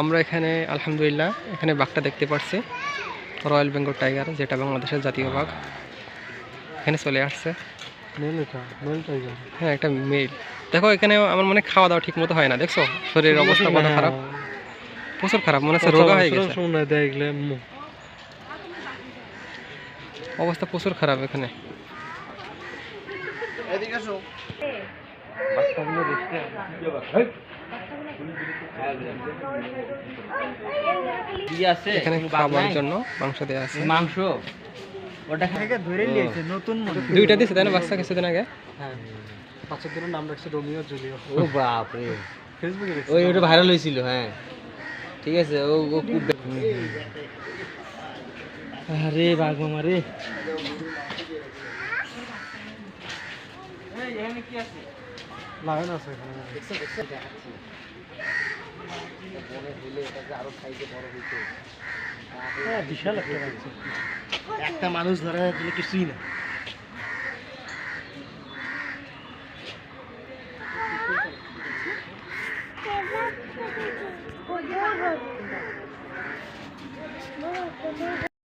আমরা এখানে আলহামদুলিল্লাহ এখানে বাঘটা দেখতে পাচ্ছি রয়্যাল বেঙ্গল টাইগার যেটা বাংলাদেশের জাতীয় বাঘ। এখানে চলে আসছে। হ্যাঁ একটা মেল দেখো এখানে আমার মনে খাওয়া দাওয়া ঠিক মতো হয় না দেখছ? শরীরের অবস্থা কত খারাপ? প্রচুর খারাপ মনে হচ্ছে রোগা হয়ে গেছে। অবস্থা প্রচুর খারাপ এখানে। কি আছে এখানে খাবার? জন্য মাংস দেওয়া আছে। মাংস? ওটা থেকে ধরে নিয়েছে নতুন দুইটা দিছে তাই না? বাচ্চা কিছুদিন আগে? হ্যাঁ। বাচ্চার জন্য নাম রাখছে রোমিও জুলিও। ও বাপ রে ফেসবুকে ওই ওটা ভাইরাল হয়েছিল হ্যাঁ। ঠিক আছে ও ও খুব আরে বাঘ মামা রে। লাগানো আছে এখানে হ্যাঁ। বিশাল একটা একটা মানুষ ধরা গেলে কিছুই না।